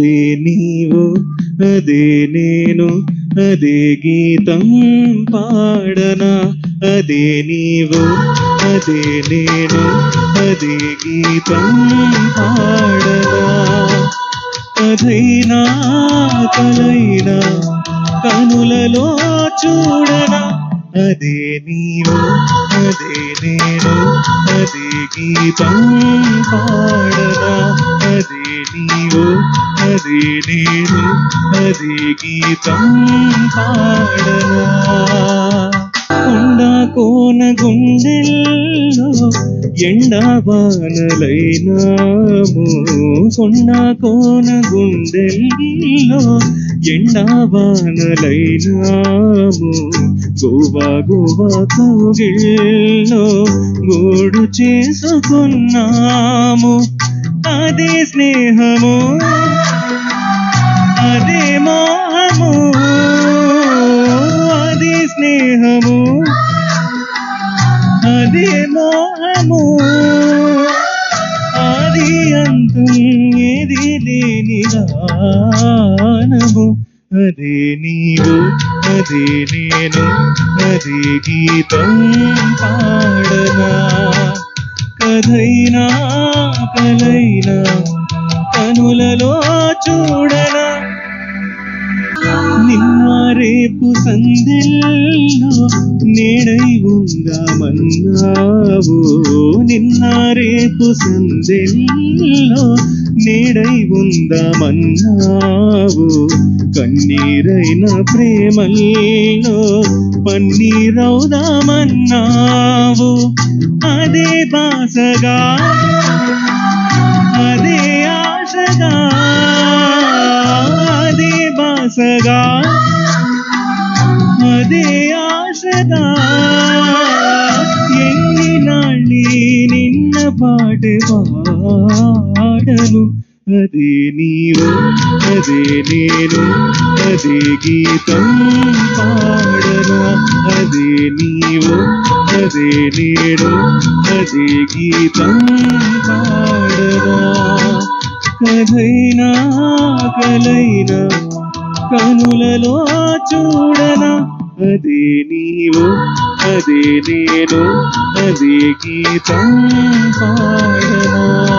అదే నీవు అదే నేను అదే గీతం పాడనా? అదే నీవు అదే నేను అదే గీతం పాడనా? అదైనా కలైనా కనులలో చూడనా? అదే నీవు అదే నేను అదే గీతం పాడనా? అదే నీవు అదే నేను అదే గీతం పాడనా? కొండా కోన గుండెల్లో ఎండవానలైనాము కొండా కోన గుండెల్లో ఎండవానలైనాము గోవా గోవా కోగిళ్ళో గోడు చేసుకున్నాము. అదే స్నేహము అదే మోహము అదే స్నేహము అదే మోహము అది అంతం ఏది లేని గానము. అదే నీవు అదే నేను అదే గీతం కనులలో చూడనా? నిన్న రేపు సందెల్లో నేడై ఉందామన్నావు. నిన్న రేపు సందెల్లో నేడై ఉందామన్నావు. కన్నీరైన ప్రేమల్లో పన్నీరవుదామన్నావు. అదే బాసగా అదే ఆశగా అదే బాసగా అదే ఆశగా ఎన్ని నాళ్ళి నిన్న పాట పాడను అదే నీవు అదే నేను అదే గీతం పాడనా అదే నీవు అదే నేను అదే గీతం పాడనా కథైనా కలైనా కనులలో చూడనా? అదే నీవు అదే నేను అదే గీతం పాడనా?